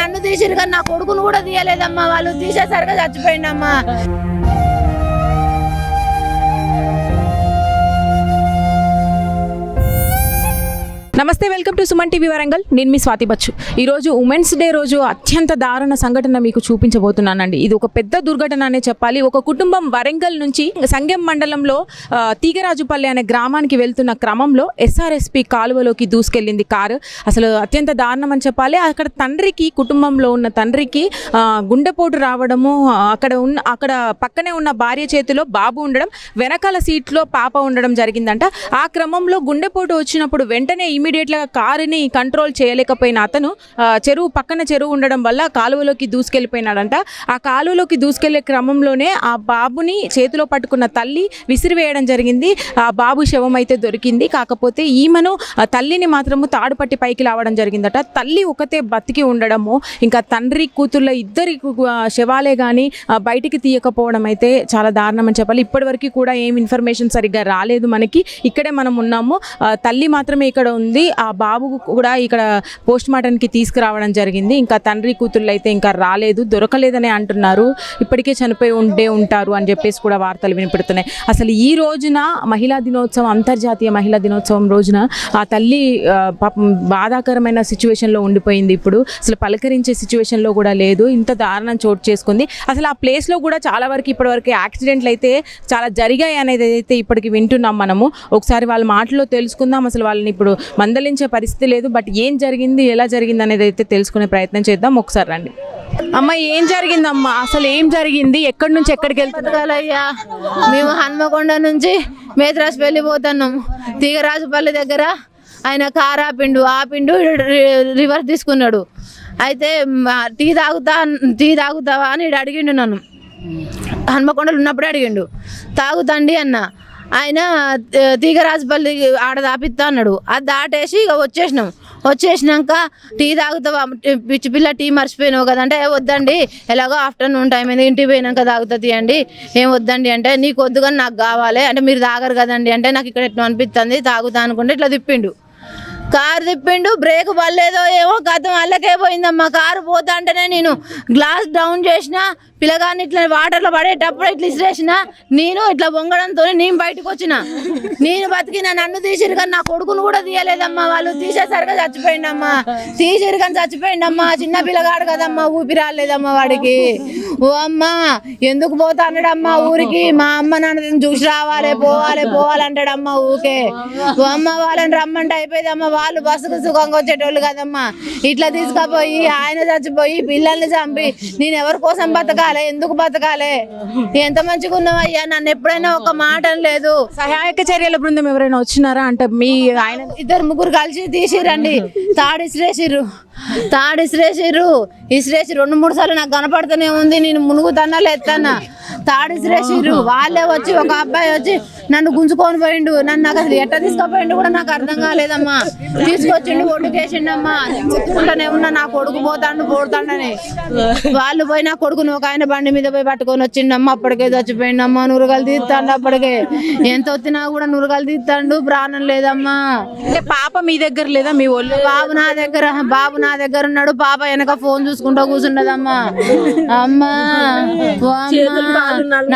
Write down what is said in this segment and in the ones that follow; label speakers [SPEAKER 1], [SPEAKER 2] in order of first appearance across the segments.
[SPEAKER 1] నన్ను తీసిరు కానీ నా కొడుకును కూడా తీయలేదమ్మా. వాళ్ళు తీసేసరిగా చచ్చిపోయిందమ్మా
[SPEAKER 2] నమస్తే welcome to Suman TV Warangal. నేను మీ స్వాతి బచ్చు. ఈరోజు ఉమెన్స్ డే రోజు అత్యంత దారుణ సంఘటన మీకు చూపించబోతున్నానండి. ఇది ఒక పెద్ద దుర్ఘటన అనే చెప్పాలి. ఒక కుటుంబం వరంగల్ నుంచి సంగెం మండలంలో తీగరాజుపల్లి అనే గ్రామానికి వెళ్తున్న క్రమంలో ఎస్ఆర్ఎస్పి కాలువలోకి దూసుకెళ్ళింది కారు. అసలు అత్యంత దారుణం అని చెప్పాలి. అక్కడ తండ్రికి కుటుంబంలో ఉన్న తండ్రికి గుండెపోటు రావడము అక్కడ ఉన్న అక్కడ పక్కనే ఉన్న భార్య చేతిలో బాబు ఉండడం వెనకాల సీట్లో పాప ఉండడం జరిగిందంట. ఆ క్రమంలో గుండెపోటు వచ్చినప్పుడు వెంటనే ఇమీడియట్గా కారుని కంట్రోల్ చేయలేకపోయిన అతను చెరువు పక్కన చెరువు ఉండడం వల్ల కాలువలోకి దూసుకెళ్ళిపోయినాడంట. ఆ కాలువలోకి దూసుకెళ్ళే క్రమంలోనే ఆ బాబుని చేతిలో పట్టుకున్న తల్లి విసిరివేయడం జరిగింది. ఆ బాబు శవం అయితే దొరికింది. కాకపోతే ఈమెను తల్లిని మాత్రము తాడుపట్టి పైకి లావడం జరిగిందట. తల్లి ఒకతే బతికి ఉండడము ఇంకా తండ్రి కూతుళ్ళ ఇద్దరి శవాలే కానీ బయటికి తీయకపోవడం అయితే చాలా దారుణం అని చెప్పాలి. ఇప్పటివరకు కూడా ఏం ఇన్ఫర్మేషన్ సరిగ్గా రాలేదు మనకి. ఇక్కడే మనం ఉన్నాము. ఆ, తల్లి మాత్రమే ఇక్కడ ఉంది. ఆ బాబు కూడా ఇక్కడ పోస్ట్ మార్టంకి తీసుకురావడం జరిగింది. ఇంకా తండ్రి కూతుళ్ళు అయితే ఇంకా రాలేదు దొరకలేదని అంటున్నారు. ఇప్పటికే చనిపోయి ఉండే ఉంటారు అని చెప్పేసి కూడా వార్తలు వినిపెడుతున్నాయి. అసలు ఈ రోజున మహిళా దినోత్సవం అంతర్జాతీయ మహిళా దినోత్సవం రోజున ఆ తల్లి పాపం బాధాకరమైన సిచ్యువేషన్లో ఉండిపోయింది ఇప్పుడు. అసలు పలకరించే సిచ్యువేషన్లో కూడా లేదు. ఇంత దారుణం చోటు చేసుకుంది. అసలు ఆ ప్లేస్లో కూడా చాలా వరకు ఇప్పటివరకు యాక్సిడెంట్లు అయితే చాలా జరిగాయి అనేది అయితే ఇప్పటికి వింటున్నాం మనము. ఒకసారి వాళ్ళ మాటల్లో తెలుసుకుందాం. అసలు వాళ్ళని ఇప్పుడు మందలించే పరిస్థితి లేదు బట్ ఏం జరిగింది ఎలా జరిగింది అనేది అయితే తెలుసుకునే ప్రయత్నం చేద్దాం. ఒకసారి రండి. అమ్మ ఏం జరిగిందమ్మా? అసలు ఏం జరిగింది? ఎక్కడి నుంచి ఎక్కడికి వెళ్తున్నారు
[SPEAKER 1] బతకాలయ్యా. మేము హన్మకొండ నుంచి మేత్రాస్ వెళ్ళిపోతున్నాం తీగరాజుపల్లి దగ్గర ఆయన కారు ఆపిండు. ఆపిండు రి- రివర్స్ తీసుకున్నాడు. అయితే టీ తాగుతా టీ తాగుతావా అని అడిగిండు నన్ను. హన్మకొండలు ఉన్నప్పుడే అడిగిండు. తాగుతండి అన్న. ఆయన తీగరాజుపల్లి ఆడ దాపిస్తా అన్నాడు. అది దాటేసి ఇక వచ్చేసినాం. వచ్చేసినాక టీ తాగుతావా? పిచ్చి పిల్ల టీ మర్చిపోయినావు కదంటే వద్దండి. ఎలాగో ఆఫ్టర్నూన్ టైం అయింది. ఇంటికి పోయినాక తాగుతా తీయండి. ఏం వద్దండి అంటే నీకు వద్దు కానీ నాకు కావాలి. అంటే మీరు తాగరు కదండి. అంటే నాకు ఇక్కడ ఎట్లా అనిపిస్తుంది? తాగుతా అనుకుంటే ఇట్లా తిప్పిండు. కారు తిప్పిండు. బ్రేక్ పడలేదో ఏమో గతం అల్లకే పోయిందమ్మా. కారు పోతా అంటేనే నేను గ్లాస్ డౌన్ చేసిన పిల్లగాన్ని ఇట్లా వాటర్లో పడేటప్పుడు ఇట్లా ఇసిరేసిన నేను ఇట్లా వంగడంతో నేను బయటకు వచ్చిన. నేను బతికిన నన్ను తీసిరు కానీ నా కొడుకును కూడా తీయలేదమ్మా. వాళ్ళు తీసేసరిగా చచ్చిపోయిండమ్మా. తీసిరు కానీ చచ్చిపోయిండమ్మా. చిన్న పిల్లగాడు కదమ్మా ఊపి రాలేదమ్మా వాడికి. ఓ అమ్మా ఎందుకు పోతా అన్నాడమ్మా ఊరికి? మా అమ్మ నాన్న చూసి రావాలి పోవాలి పోవాలంటాడమ్మా ఊకే ఓ అమ్మ వాళ్ళని రమ్మంటే అయిపోయిందమ్మా. వాళ్ళు బస్సుకు సుఖంగా వచ్చేటోళ్ళు కదమ్మా. ఇట్లా తీసుకుపోయి ఆయన చచ్చిపోయి పిల్లల్ని చంపి నేను ఎవరి కోసం బతకాలి? ఎందుకు బతకాలి? ఎంత మంచిగా ఉన్నావయ్యా నన్ను ఎప్పుడైనా ఒక మాట లేదు
[SPEAKER 2] సహాయక చర్యల బృందం ఎవరైనా వచ్చినారా? అంటే మీ ఆయన
[SPEAKER 1] ఇద్దరు ముగ్గురు కలిసి తీసిరండి. తాడు ఇసిరేసిర్రు. తాడు ఇసిరేసిర్రు. ఇసిరేసి రెండు మూడు సార్లు నాకు కనపడుతూనే ఉంది. నేను మునుగుతానా లేస్తానా తాడు ఇసిరేసిర్రు. వాళ్ళే వచ్చి ఒక అబ్బాయి వచ్చి నన్ను గుంజుకొని పోయిండు. నన్ను నాకు అసలు ఎట్ట తీసుకుపోయిండు కూడా నాకు అర్థం కాలేదమ్మా. తీసుకొచ్చిండు ఒడ్డుకేసిండమ్మా. ముట్టుకుంటానే ఉన్నా నా కొడుకు పోతాడు పోతాడని. వాళ్ళు పోయి నా కొడుకుని ఒక ఆయన బండి మీద పోయి పట్టుకొని వచ్చిండమ్మా అప్పటికే చచ్చిపోయిండమ్మా నురగలు తీస్తాడు అప్పటికే. ఎంత వచ్చినా కూడా నురగలు తీస్తాడు ప్రాణం లేదమ్మా.
[SPEAKER 2] అంటే పాప మీ దగ్గర లేదా? మీ ఒళ్ళు?
[SPEAKER 1] బాబు నా దగ్గర బాబు నా దగ్గర ఉన్నాడు పాప వెనక ఫోన్ చూసుకుంటూ కూర్చున్నదమ్మా అమ్మా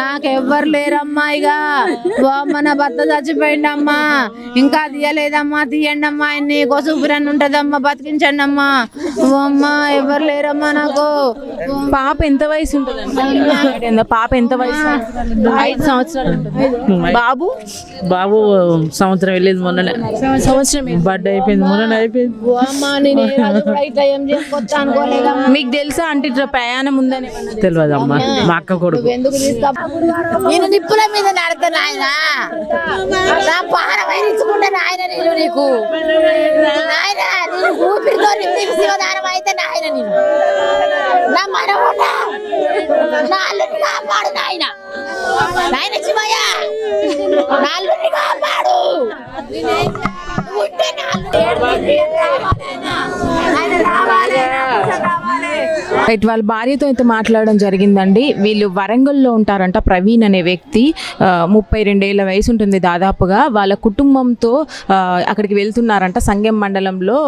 [SPEAKER 1] నాకెవ్వరు లేరమ్మా ఇక. అమ్మ నా భర్త చచ్చిపోయిండమ్మా. ఇంకా తీయలేదమ్మా తీయండి అమ్మా ఆయన్ని కోసం ఉంటదమ్మా బతికించండి అమ్మా ఓ అమ్మా ఎవరు లేరమ్మా నాకు?
[SPEAKER 2] పాప ఎంత వయసు ఉంటుంది? పాప ఎంత వయసు? ఐదు సంవత్సరాలు. బాబు?
[SPEAKER 3] బాబు సంవత్సరం వెళ్ళేది మొన్ననే.
[SPEAKER 2] సంవత్సరం
[SPEAKER 3] బర్త్డే అయిపోయింది మొన్ననే అయిపోయింది.
[SPEAKER 2] మీకు తెలుసా అంటే ఇట్లా ప్రయాణం ఉందని?
[SPEAKER 3] తెలియదు అమ్మా మా అక్క కొడుకు.
[SPEAKER 1] నేను నిప్పుల మీద నడతాను ఆయన నా పానం నాయన నేను నీకు. నాయన నేను ఊపిరితో శివదానం అయితే నాయన నేను. నా మనవ నా అల్లుని కాపాడు నాయన. నాయన శివయ్య నా అల్లుని కాపాడు. ఉంటే నా అల్లుడు
[SPEAKER 2] రైట్ వాళ్ళ భార్యతో అయితే మాట్లాడడం జరిగిందండి. వీళ్ళు వరంగల్లో ఉంటారంట ప్రవీణ్ అనే వ్యక్తి. ముప్పై రెండేళ్ళ వయసు ఉంటుంది దాదాపుగా. వాళ్ళ కుటుంబంతో అక్కడికి వెళ్తున్నారంట సంగెం మండలంలో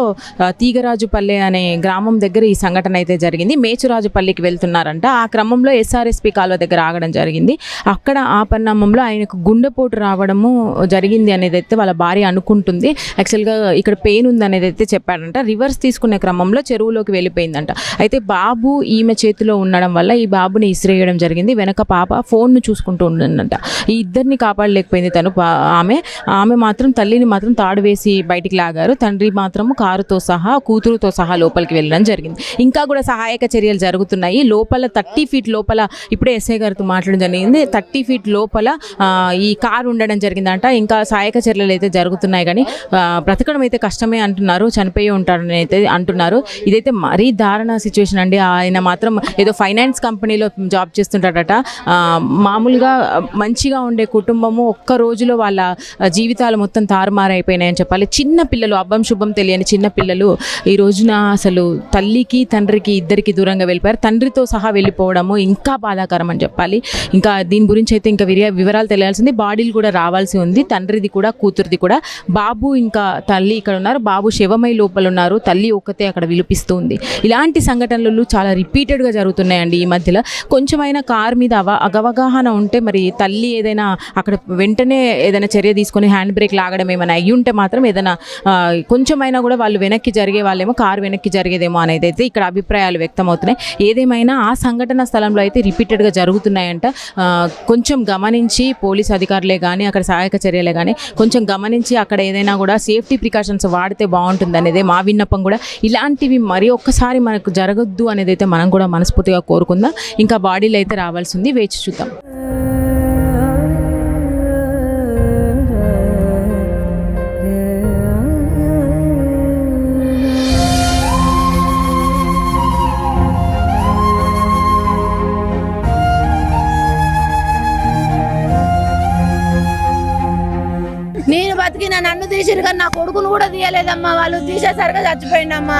[SPEAKER 2] తీగరాజుపల్లె అనే గ్రామం దగ్గర ఈ సంఘటన అయితే జరిగింది. మేచురాజుపల్లికి వెళ్తున్నారంట. ఆ క్రమంలో ఎస్ఆర్ఎస్పి కాలువ దగ్గర ఆగడం జరిగింది. అక్కడ ఆ పరిణామంలో ఆయనకు గుండెపోటు రావడము జరిగింది అనేది అయితే వాళ్ళ భార్య అనుకుంటుంది. యాక్చువల్గా ఇక్కడ పెయిన్ ఉంది అనేది అయితే చెప్పాడంట. రివర్స్ తీసుకునే క్రమంలో చెరువులోకి వెళ్ళిపోయిందంట. అయితే బాబు ఈమె చేతిలో ఉండడం వల్ల ఈ బాబుని ఇసిరేయడం జరిగింది. వెనక పాప ఫోన్ను చూసుకుంటూ ఉందంట ఈ ఇద్దరిని కాపాడలేకపోయింది తను. పా- ఆమె ఆమె మాత్రం తల్లిని మాత్రం తాడు వేసి బయటికి లాగారు. తండ్రి మాత్రం కారుతో సహా కూతురుతో సహా లోపలికి వెళ్ళడం జరిగింది. ఇంకా కూడా సహాయక చర్యలు జరుగుతున్నాయి. లోపల థర్టీ ఫీట్ లోపల ఇప్పుడే ఎస్ఐ గారితో మాట్లాడడం జరిగింది. థర్టీ ఫీట్ లోపల ఈ కారు ఉండడం జరిగిందంట. ఇంకా సహాయక చర్యలు అయితే జరుగుతున్నాయి కానీ బ్రతకడం అయితే కష్టమే అంటున్నారు. చనిపోయి ఉంటారని అయితే అంటున్నారు. ఇదైతే మరీ దారుణ సిచ్యువేషన్ అండి. ఆయన మాత్రం ఏదో ఫైనాన్స్ కంపెనీలో జాబ్ చేస్తుంటాడట. మామూలుగా మంచిగా ఉండే కుటుంబము ఒక్క రోజులో వాళ్ళ జీవితాలు మొత్తం తారుమారైపోయినాయని చెప్పాలి. చిన్న పిల్లలు అబ్బం శుభం తెలియని చిన్న పిల్లలు ఈ రోజున అసలు తల్లికి తండ్రికి ఇద్దరికి దూరంగా వెళ్ళిపోయారు. తండ్రితో సహా వెళ్ళిపోవడము ఇంకా బాధాకరం అని చెప్పాలి. ఇంకా దీని గురించి అయితే ఇంకా విరియా వివరాలు తెలియాల్సింది. బాడీలు కూడా రావాల్సి ఉంది. తండ్రిది కూడా కూతురిది కూడా. బాబు ఇంకా తల్లి ఇక్కడ ఉన్నారు. బాబు శివమై లోపల ఉన్నారు తల్లి ఒక్కతే అక్కడ విలిపిస్తూ ఉంది. ఇలాంటి సంఘటనలు చాలా రిపీటెడ్గా జరుగుతున్నాయండి ఈ మధ్యలో. కొంచెమైనా కార్ మీద అవ అగవగాహన ఉంటే మరి తల్లి ఏదైనా అక్కడ వెంటనే ఏదైనా చర్య తీసుకొని హ్యాండ్ బ్రేక్ లాగడం ఏమైనా అయ్యి ఉంటే మాత్రం ఏదైనా కొంచెమైనా కూడా వాళ్ళు వెనక్కి జరిగే వాళ్ళేమో కారు వెనక్కి జరిగేదేమో అనేది అయితే ఇక్కడ అభిప్రాయాలు వ్యక్తమవుతున్నాయి. ఏదేమైనా ఆ సంఘటన స్థలంలో అయితే రిపీటెడ్గా జరుగుతున్నాయంట. కొంచెం గమనించి పోలీస్ అధికారులే కానీ అక్కడ సహాయక చర్యలే కానీ కొంచెం గమనించి అక్కడ ఏదైనా కూడా సేఫ్టీ ప్రికాషన్స్ వాడితే బాగుంటుంది అనేది మా విన్నపం కూడా. ఇలాంటివి మరి ఒక్కసారి మనకు జరగద్దు అనేది అయితే మనం కూడా మనస్ఫూర్తిగా కోరుకుందాం ఇంకా బాడీలు అయితే రావాల్సి ఉంది వేచి చూద్దాం.
[SPEAKER 1] నేను బతికిన నన్ను తీసిరు కానీ నా కొడుకును కూడా తీయలేదమ్మా. వాళ్ళు తీసేసరిగా చచ్చిపోయిండమ్మా.